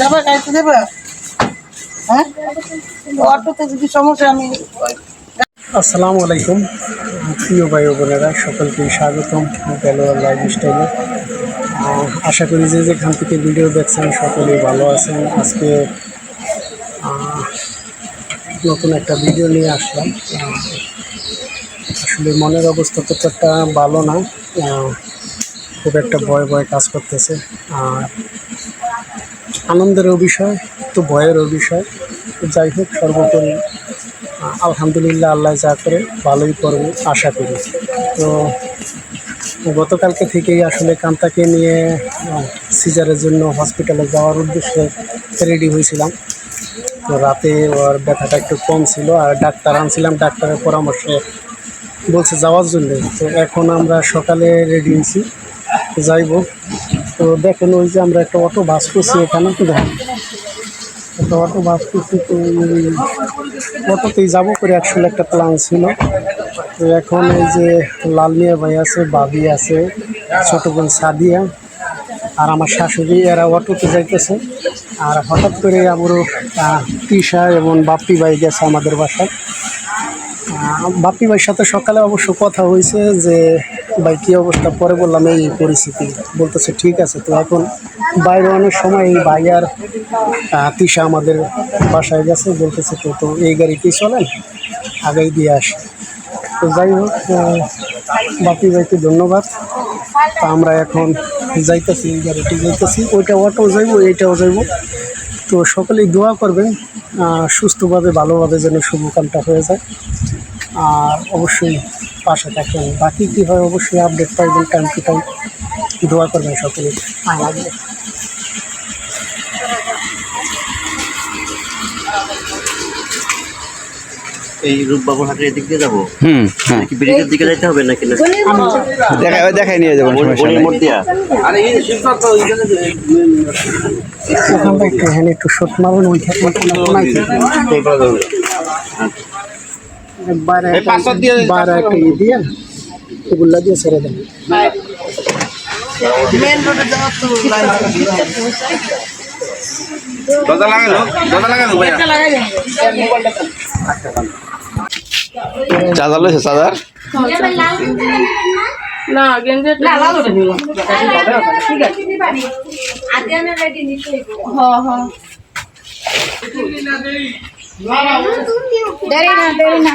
যাবা, গাড়িতে যাবা? হ্যাঁ? অটোতে যদি সমস্যা আমি আসসালামু আলাইকুম। প্রিয় ভাই বোনেরা, সকলকে স্বাগতম বেলোয়ার লাইফ স্টাইলে আশা করি যে যেখান থেকে ভিডিও দেখছেন, সকলেই ভালো আছেন। আজকে নতুন একটা ভিডিও নিয়ে আসলাম। আসলে মনের অবস্থা তো একটা ভালো না। খুব একটা ভয় ভয় কাজ করতেছে। আর আনন্দেরও বিষয় তো ভয়েরও বিষয়। যাই হোক, সর্বোপরি আলহামদুলিল্লাহ আল্লাহ যা করে, ভালোই করবে আশা করি। তো, গতকালকে থেকেই আসলে কান্তাকে নিয়ে সিজারের জন্য হসপিটালে যাওয়ার উদ্দেশ্যে রেডি হয়েছিলাম। তো রাতে ওর ব্যথাটা একটু কম ছিল, আর ডাক্তার আনছিলাম, ডাক্তারের পরামর্শে বলছে যাওয়ার জন্য। তো এখন আমরা সকালে রেডি হয়েছি। যাইব তো দেখেন ওই যে আমরা একটা অটো বাস করছি এখানে, তো দেখেন। একটা অটো বাস করছি, তো অটোতেই যাব করে একশো একটা প্ল্যান ছিল। তো এখন এই যে লাল মিয়া ভাই আছে বাবি আছে, ছোট বোন সাদিয়া আর আমার শাশুড়ি, এরা অটোতে যাইতেছে। আর হঠাৎ করে আবারও তৃষা এবং বাপ্পি ভাই গেছে আমাদের বাসায়। বাপ্পি ভাইয়ের সাথে সকালে অবশ্য কথা হয়েছে যে ভাই, কী অবস্থা? পরে বললাম, এই পরিস্থিতি। বলতেছে, ঠিক আছে। তো এখন বাইরে অনেক সময় এই ভাই আর তিশা আমাদের বাসায় গেছে। বলতেছে, তো তো, এই গাড়িতেই চলেন, আগেই দিয়ে আসি। তো যাই হোক বাপি ভাইকে ধন্যবাদ। আমরা এখন যাইতেছি, এই গাড়িটি যাইতেছি। ওইটা অটো যাইবো, এইটাও যাইবো। তো সকলেই দোয়া করবেন সুস্থভাবে, ভালোভাবে যেন শুভকামটা হয়ে যায়। আর অবশ্যই পাশে থাকবেন বাকি কী হয় অবশ্যই আপডেট পাইবেন টাইম টু টাইম দোয়া করবেন সকলে। লাগবে এই রূপবাবুর হাটের এদিক দিয়ে যাব? হুম হ্যাঁ। ব্রিজের দিকে যাইতে হবে নাকি না? দেখাই দেখাই নিয়ে ওখানটা একটু হ্যাঁ একটু শট মারুন ওই থেকে বাইরে একটা- একটা দিয়ে এগুলা দিয়ে ছেড়ে দেন। মেন তো চার্জার লইছে চার্জার? না গেঞ্জি না লালুটা নিব ঠিক আছে। হ্যাঁ হ্যাঁ দেরি না দেরি না।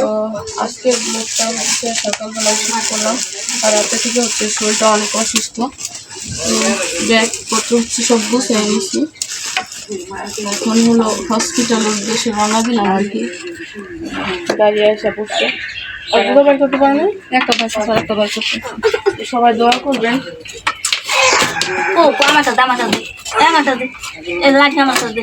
তো আজকে ব্লগটা হচ্ছে সকালবেলা শুরু করলাম। আর রাতে থেকে হচ্ছে শরীরটা অনেক অসুস্থ। ব্যাগপত্র হচ্ছে সব গুছিয়ে নিয়েছি এখন হলো হসপিটালের উদ্দেশ্যে রওনা দিলাম আর কি। গাড়ি এসে পড়ছে। আর দুটো বার করতে পারে না? একটা আর একটা বার করতে সবাই দোয়া করবেন। ও আমার সাথে আমার সাথে আমার সাথে এই লাঠি আমার সাথে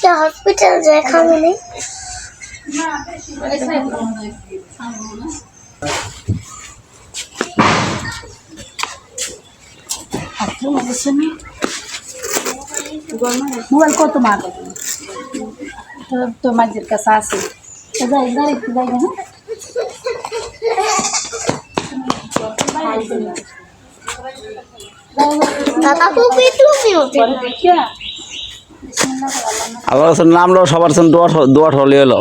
নেই কি হসপিটাল যায় খামনে মোবাইল কত মার তো মাঝের কাছে আছে। তো যাই যাই একটু যাই হ্যাঁ? দাদা আল্লাহ রাসূলের নাম লো সবার সঙ্গে দোয়া দোয়া হলে এলো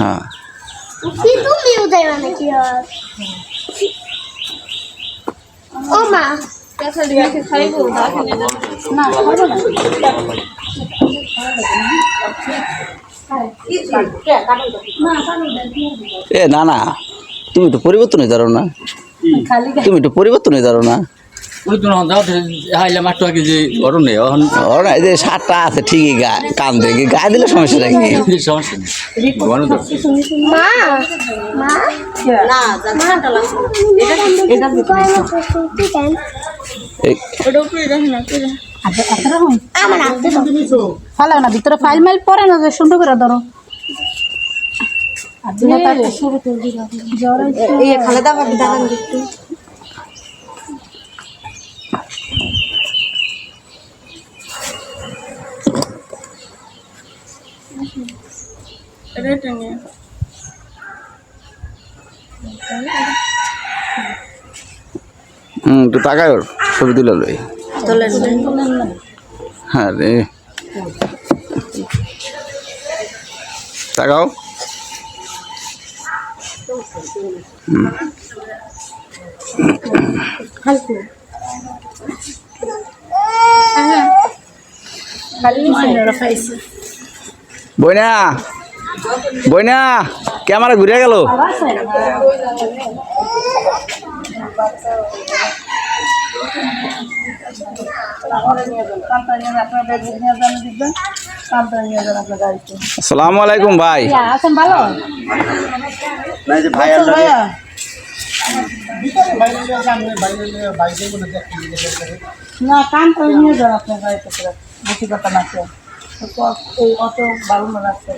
হ্যাঁ। মানে এ না না। তুমি একটু পরিবর্তন হয়ে দাঁড়ো না। তুমি একটু পরিবর্তন হয়ে দাঁড়ো না। ওই তো দাও হাইলে মাত্র আগে যে গরম নেই এখন ওর না এই যে শার্টটা আছে ঠিকই গা কান দেখি গায়ে দিলে সমস্যা নাকি সমস্যা নেই। গরম তো না ঠান্ডা লাগছে এটা এই- ওটা উপরে দেখেন না উপরে। ফালাও না ভিতরে ফাইল মাইল পরে না যে সুন্দর করে ধরো। শুরু করে। নিয়ে হুম একটু টাকায় ওর ছবি তুলে লই। হ্যাঁ রে। টাকাও? বইনা। বইনা, ক্যামেরা ঘুরে গেল। আসসালামু আলাইকুম ভাই। ভালো ভাইয়া না, কান নিয়ে যান আপনার গাড়িতে বেশি কথা না অত ভালো না রাখতে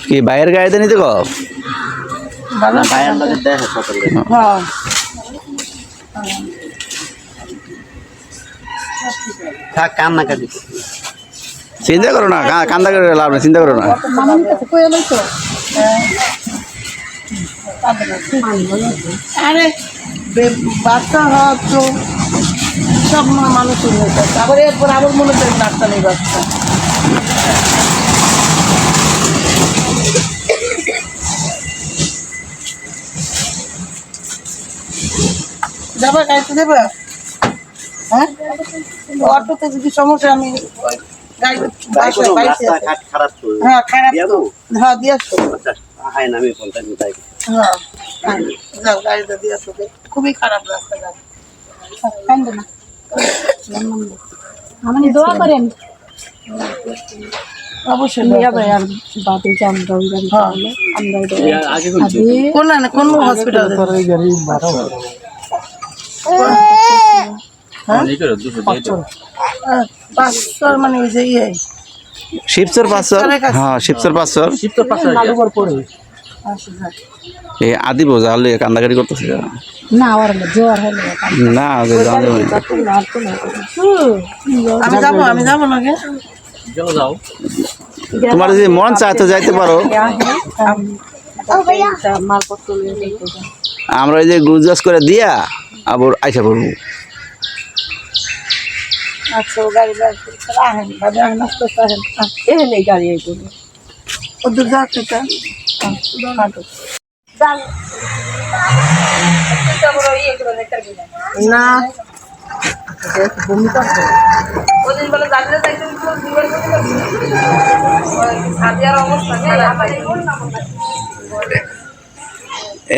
কি বাইরের গাড়িতে নিতে কো না হ্যাঁ চিন্তা করো না কান্দা করে লাভ নেই চিন্তা করো না। আরে বাচ্চা হওয়া তো সব মা- মানুষের হয়েছে আবার এরপর আবার মনে করেন ডাক্তার নেই বাচ্চা। যাবে গাড়িতে দেবে হ্যাঁ? অটোতে যদি সমস্যা আমি রাস্তা খারাপ তো? হ্যাঁ খারাপ তো। হ্যাঁ দিয়ে আসো আচ্ছা আমি ফোনটা নিয়ে হ্যাঁ হ্যাঁ, যাও গাড়িতে দিয়ে আসো খুবই খারাপ আমি দোয়া করেন। অবশ্যই বাদে আমরা ওই গাড়ি হ্যাঁ। আমরা কোন কোন হসপিটাল এই গাড়ি ভাড়া হবে। এই করে দুশো দিয়ে দাও। পাঁচশোর মানে যে ইয়ে। শিবচর হ্যাঁ শিবচর। এই আদি বোঝা হলে করতেছে না আর জ্বর হলো না। আমি যাব আমি না তোমার যদি মন চায় তো যাইতে পারো। যেতে হবে। আমরা এই যে গুজরাস করে দিয়া আবার আইসা করব আচ্ছা ও গাড়ি গাড়ি আহেন ভাবে আহেন আস্তে আস্তে আহেন এহেন এই গাড়ি এই করব ওদের যাক এটা না বমি করছে ওদিন বলে যাত্রা যাইতে সাদিয়ার অবস্থা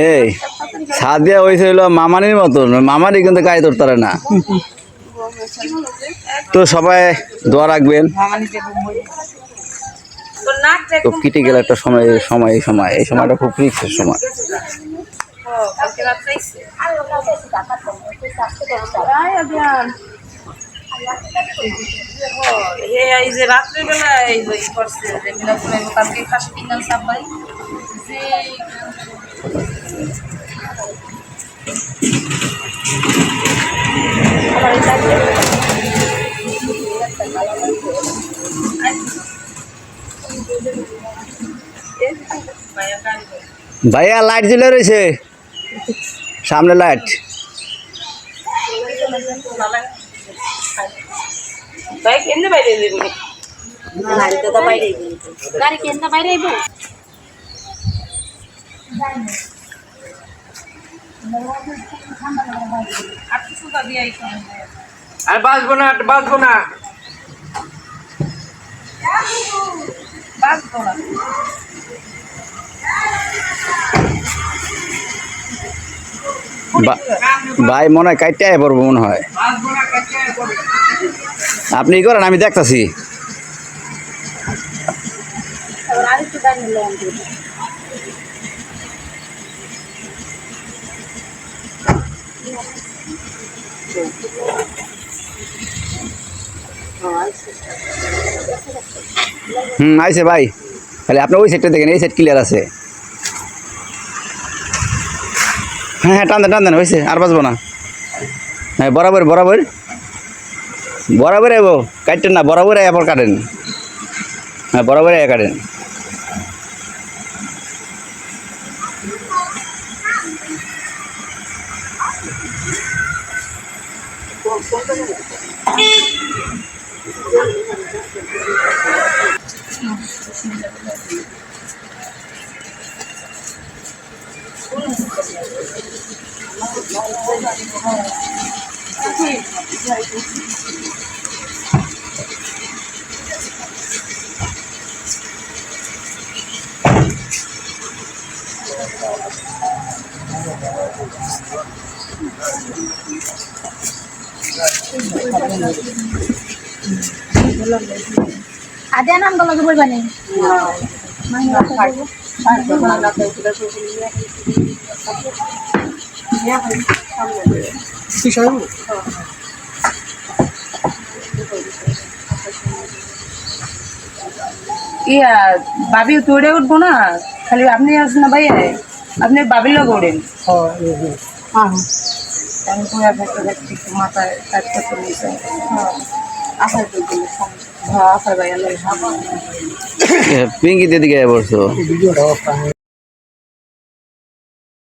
এই সাদিয়া হয়েছে হইল মামানির মতন মামানি কিন্তু গায়ে ধরতারে না। তো সবাই দোয়া রাখবেন। খুব ক্রিটিক্যাল একটা সময় সময় এই সময় এই সময়টা খুব রিক্সের সময়। এই যে রাত্রিবেলা এই করছে যে কালকে কিনলাম ভাইয়া লাইট জ্বলে রয়েছে সামনে লাইট আর বাঁচবো না। বাঁচবো না। ভাই মনে হয় কাইটে পড়ব মনে হয়। আপনি করেন? আমি দেখতাছি। হুম, আইছে ভাই। তাহলে আপনি ওই সাইডটা দেখেন, এই সাইড ক্লিয়ার আছে। হ্যাঁ হ্যাঁ টান দেন টান দেন হয়েছে আর বাঁচবো না। হ্যাঁ বরাবর বরাবর। বরাবর এবো কাটেন না বরাবর আয় পর কাটেন। হ্যাঁ বরাবর কাটেন। আদে নাম গলা বলবা নেই কি ইয়া বাবি তোড়ে উঠবো না? খালি আপনি আসেন না ভাইয়া আপনি বাবির গড়েন ওড়েন হ্যাঁ। এই যে। আমি পুরা ভেতরে একটু মাথায় কাজ করতে নিয়েছেন আসার হ্যাঁ আসার পিঙ্কি দিদিকে